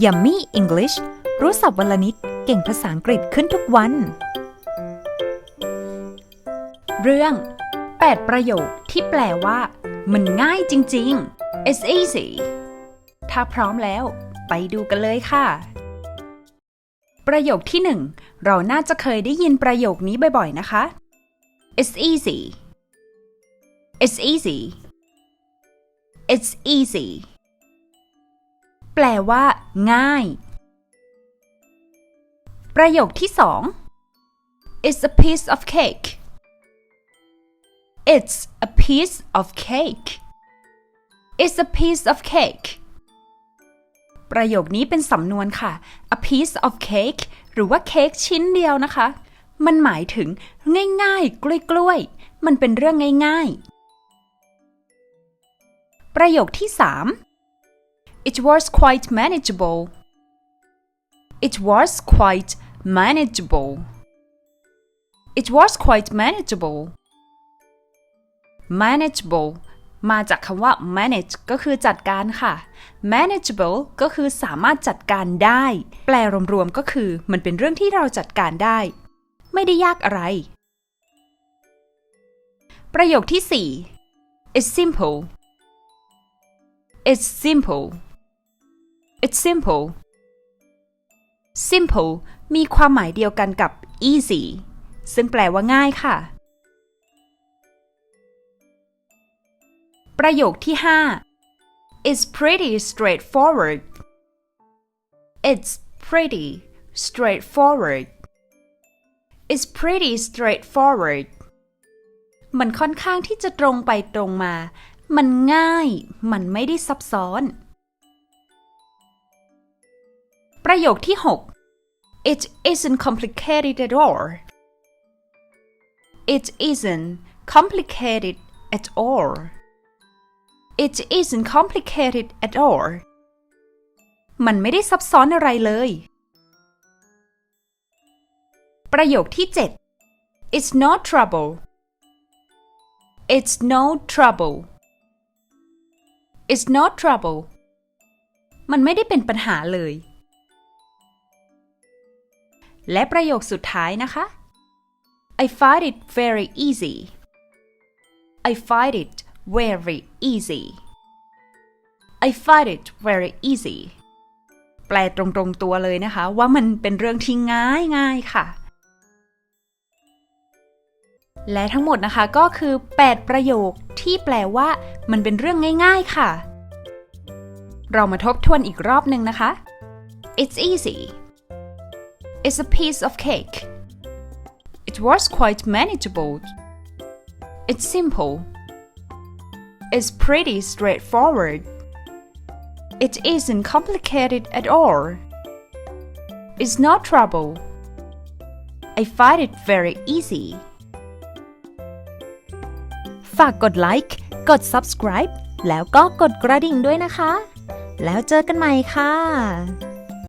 Yummy English รู้ศัพท์วลนิดเก่งภาษาอังกฤษขึ้นทุกวัน เรื่อง 8 ประโยคที่แปลว่า มันง่ายจริง ๆ it's easy ถ้าพร้อมแล้ว ไปดูกันเลยค่ะ ประโยคที่หนึ่งเราน่าจะเคยได้ยินประโยคนี้บ่อยๆ นะคะ it's easy it's easy it's easy แปลว่า ง่าย ประโยคที่สอง it's a piece of cake it's a piece of cake it's a piece of cake ประโยคนี้เป็นสำนวนค่ะ a piece of cake หรือว่าเค้กชิ้นเดียวนะคะ มันหมายถึง ง่ายๆ กล้วยๆ มันเป็นเรื่องง่าย ๆ ประโยคที่สาม It was quite manageable. It was quite manageable. It was quite manageable. manageable มาจากคำว่า manage ก็คือจัดการค่ะ manageable ก็คือสามารถจัดการได้ แปลรวมๆก็คือ มันเป็นเรื่องที่เราจัดการได้ ไม่ได้ยากอะไร ประโยคที่ 4 It's simple It's simple It's simple simple มีความหมายเดียวกันกับ easy ซึ่งแปลว่าง่ายค่ะ ประโยคที่ 5 It's pretty straightforward It's pretty straightforward It's pretty straightforward มันค่อนข้างที่จะตรงไปตรงมา มันง่าย มันไม่ได้ซับซ้อน ประโยคที่ 6 It isn't complicated at all It isn't complicated at all It isn't complicated at all มันไม่ได้ซับซ้อนอะไรเลย ประโยคที่ 7 It's no trouble It's no trouble It's no trouble มันไม่ได้เป็นปัญหาเลย และประโยคสุดท้ายนะคะ I find it very easy I find it very easy I find it very easy แปลตรงๆตัวเลยนะคะ ว่ามันเป็นเรื่องที่ง่ายง่ายๆค่ะ และทั้งหมดนะคะก็คือ 8 ประโยคที่แปลว่า มันเป็นเรื่องง่าย ๆ ค่ะ เรามาทบทวนอีกรอบหนึ่งนะคะ It's easy It's a piece of cake It was quite manageable It's simple It's pretty straightforward It isn't complicated at all It's no trouble I find it very easy ฝากกดไลค์ กด subscribe แล้วก็กดกระดิ่งด้วยนะคะ แล้วเจอกันใหม่ค่ะ